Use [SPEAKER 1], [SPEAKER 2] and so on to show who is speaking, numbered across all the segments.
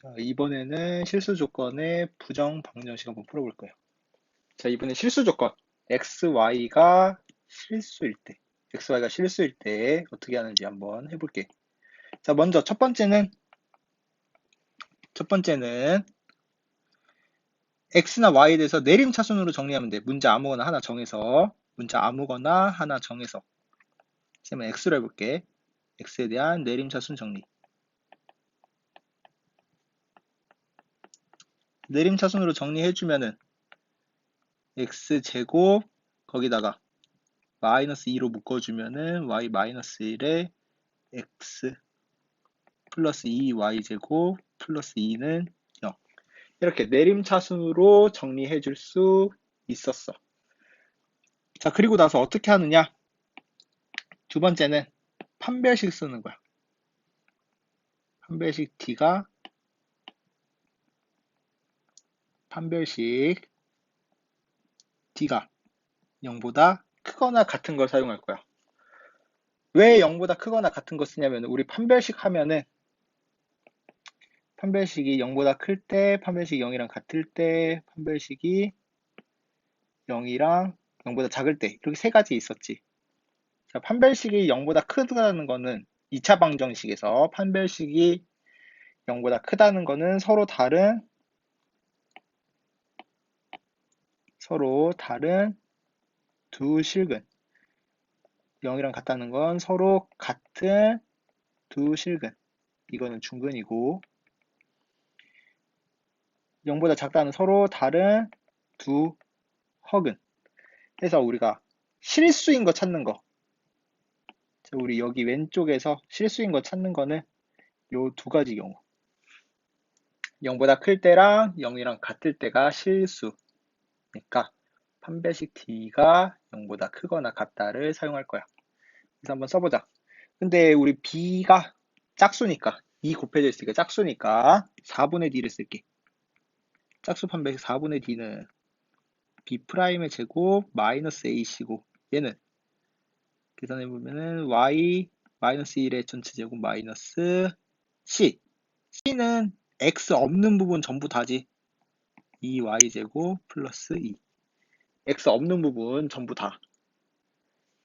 [SPEAKER 1] 자, 이번에는 실수 조건의 부정 방정식 한번 풀어볼 거예요. 자, 이번에 실수 조건. x, y가 실수일 때, x, y가 실수일 때 어떻게 하는지 한번 해볼게. 자, 먼저 첫 번째는, 첫 번째는 x나 y에 대해서 내림차순으로 정리하면 돼. 문자 아무거나 하나 정해서, 문자 아무거나 하나 정해서. 그러면 x로 해볼게. x에 대한 내림차순 정리. 내림차순으로 정리해주면은 x제곱 거기다가 마이너스 2로 묶어주면은 y 마이너스 1에 x 플러스 2y제곱 플러스 2는 0 이렇게 내림차순으로 정리해 줄 수 있었어. 자 그리고 나서 어떻게 하느냐? 두 번째는 판별식 쓰는 거야. 판별식 t가 판별식 d가 0보다 크거나 같은 걸 사용할 거야. 왜 0보다 크거나 같은 거 쓰냐면 우리 판별식 하면은 판별식이 0보다 클 때, 판별식이 0이랑 같을 때, 판별식이 0이랑 0보다 작을 때 이렇게 세 가지 있었지. 자, 판별식이 0보다 크다는 거는 2차 방정식에서 판별식이 0보다 크다는 거는 서로 다른 서로 다른 두 실근. 0이랑 같다는 건 서로 같은 두 실근. 이거는 중근이고. 0보다 작다는 서로 다른 두 허근. 그래서 우리가 실수인 거 찾는 거. 우리 여기 왼쪽에서 실수인 거 찾는 거는 요 두 가지 경우. 0보다 클 때랑 0이랑 같을 때가 실수 그러니까 판별식 t가 0보다 크거나 같다를 사용할 거야. 그래서 한번 써보자. 근데 우리 b가 짝수니까 2 곱해져 있으니까 짝수니까 4분의 d를 쓸게. 짝수 판별식 4분의 d는 b'의 제곱 마이너스 a시고 얘는 계산해보면은 y 마이너스 1의 전체 제곱 마이너스 c c는 x 없는 부분 전부 다지 2y제곱 플러스 2 x 없는 부분 전부 다.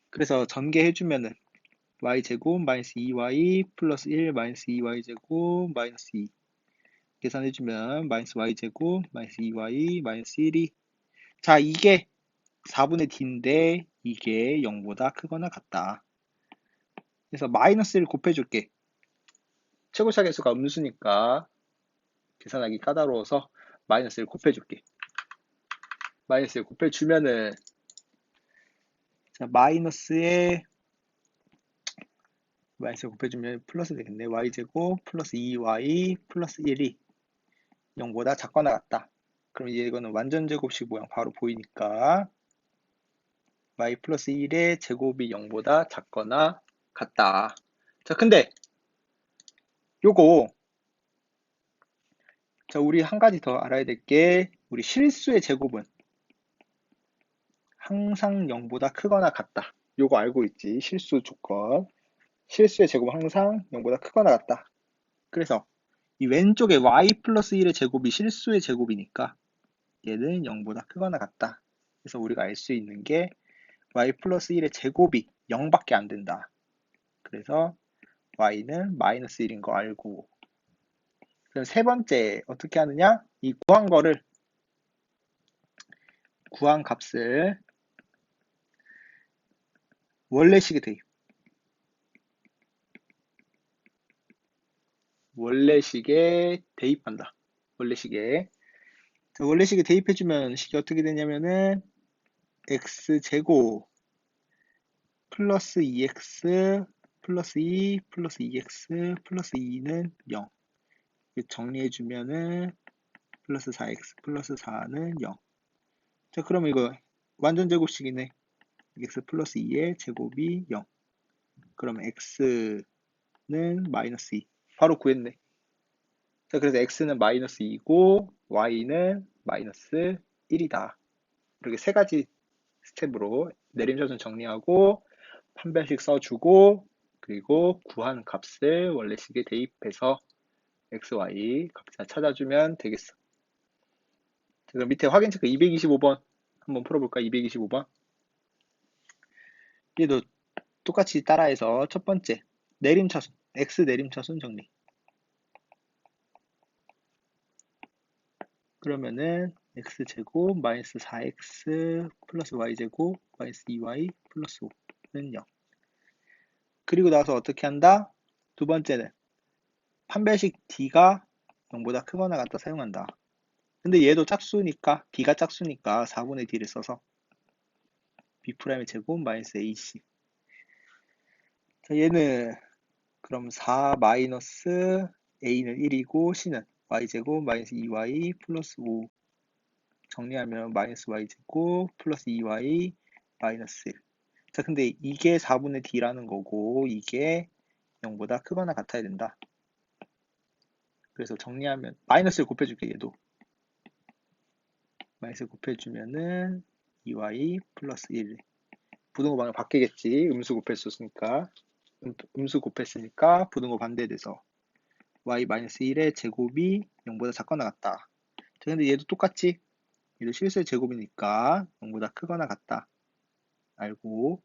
[SPEAKER 1] 그래서 전개해주면은 y제곱 마이너스 2y 플러스 1 마이너스 2y제곱 마이너스 2 계산해주면 마이너스 y제곱 마이너스 2y 마이너스 1이. 자 이게 4분의 d인데 이게 0보다 크거나 같다. 그래서 마이너스 1 곱해줄게. 최고차 계수가 음수니까 계산하기 까다로워서 마이너스를 곱해줄게. 마이너스를 곱해주면은 자, 마이너스에 마이너스 곱해주면 플러스 되겠네. y제곱 플러스 2y 플러스 1이 0보다 작거나 같다. 그럼 이제 이거는 완전 제곱식 모양 바로 보이니까 y 플러스 1의 제곱이 0보다 작거나 같다. 자, 근데 요거 자, 우리 한 가지 더 알아야 될 게 우리 실수의 제곱은 항상 0보다 크거나 같다. 요거 알고 있지? 실수 조건. 실수의 제곱은 항상 0보다 크거나 같다. 그래서 이 왼쪽에 y 플러스 1의 제곱이 실수의 제곱이니까 얘는 0보다 크거나 같다. 그래서 우리가 알 수 있는 게 y 플러스 1의 제곱이 0밖에 안 된다. 그래서 y는 마이너스 1인 거 알고 그럼 세 번째 어떻게 하느냐? 이 구한 거를 구한 값을 원래식에 대입 원래식에 대입한다. 원래식에 원래식에 대입해주면 식이 어떻게 되냐면은 x제곱 플러스 2x 플러스 2 플러스 2x 플러스 2는 0 정리해주면은 플러스 4x 플러스 4는 0. 자, 그러면 이거 완전 제곱식이네. x 플러스 2의 제곱이 0. 그러면 x는 마이너스 2. 바로 구했네. 자, 그래서 x는 마이너스 2고 y는 마이너스 1이다. 이렇게 세 가지 스텝으로 내림차순 정리하고 판별식 써주고 그리고 구한 값을 원래식에 대입해서 x, y 각자 찾아주면 되겠어. 자, 그럼 밑에 확인 체크 225번 한번 풀어볼까? 225번. 얘도 똑같이 따라해서 첫 번째 내림차순 x 내림차순 정리. 그러면은 x제곱 마이너스 4x 플러스 y제곱 마이너스 2y 플러스 5는 0. 그리고 나서 어떻게 한다? 두 번째는 판별식 d가 0보다 크거나 같다 사용한다. 근데 얘도 짝수니까 b가 짝수니까 4분의 d를 써서 b'의 제곱 마이너스 ac 자 얘는 그럼 4 마이너스 a는 1이고 c는 y제곱 마이너스 2y 플러스 5 정리하면 마이너스 y제곱 플러스 2y 마이너스 1. 자, 근데 이게 4분의 d라는 거고 이게 0보다 크거나 같아야 된다. 그래서 정리하면 마이너스를 곱해줄게 얘도. 마이너스 곱해주면은 2y 플러스 1. 부등호 방향 바뀌겠지. 음수 곱했었으니까. 음, 음수 곱했으니까 부등호 반대돼서 y 마이너스 1의 제곱이 0보다 작거나 같다. 자, 근데 얘도 똑같지? 얘도 실수의 제곱이니까 0보다 크거나 같다. 알고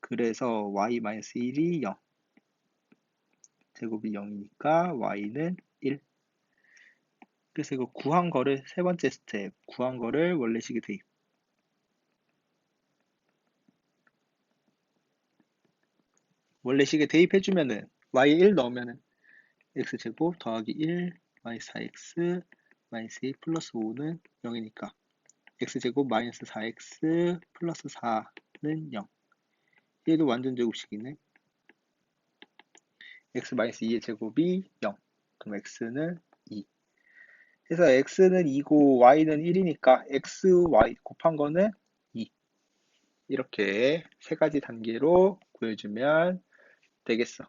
[SPEAKER 1] 그래서 y 마이너스 1이 0 제곱이 0이니까 y는 1 그래서 이거 구한 거를 세 번째 스텝 구한 거를 원래식에 대입. 원래식에 대입해주면은 y 1 넣으면은 x제곱 더하기 1 마이너스 4x 마이너스 2 플러스 5는 0이니까 x제곱 마이너스 4x 플러스 4는 0 얘도 완전 제곱식이네. x 마이너스 2의 제곱이 0 그럼 x는 2 그래서 x는 2고 y는 1이니까 x, y 곱한 거는 2 이렇게 세 가지 단계로 구해주면 되겠어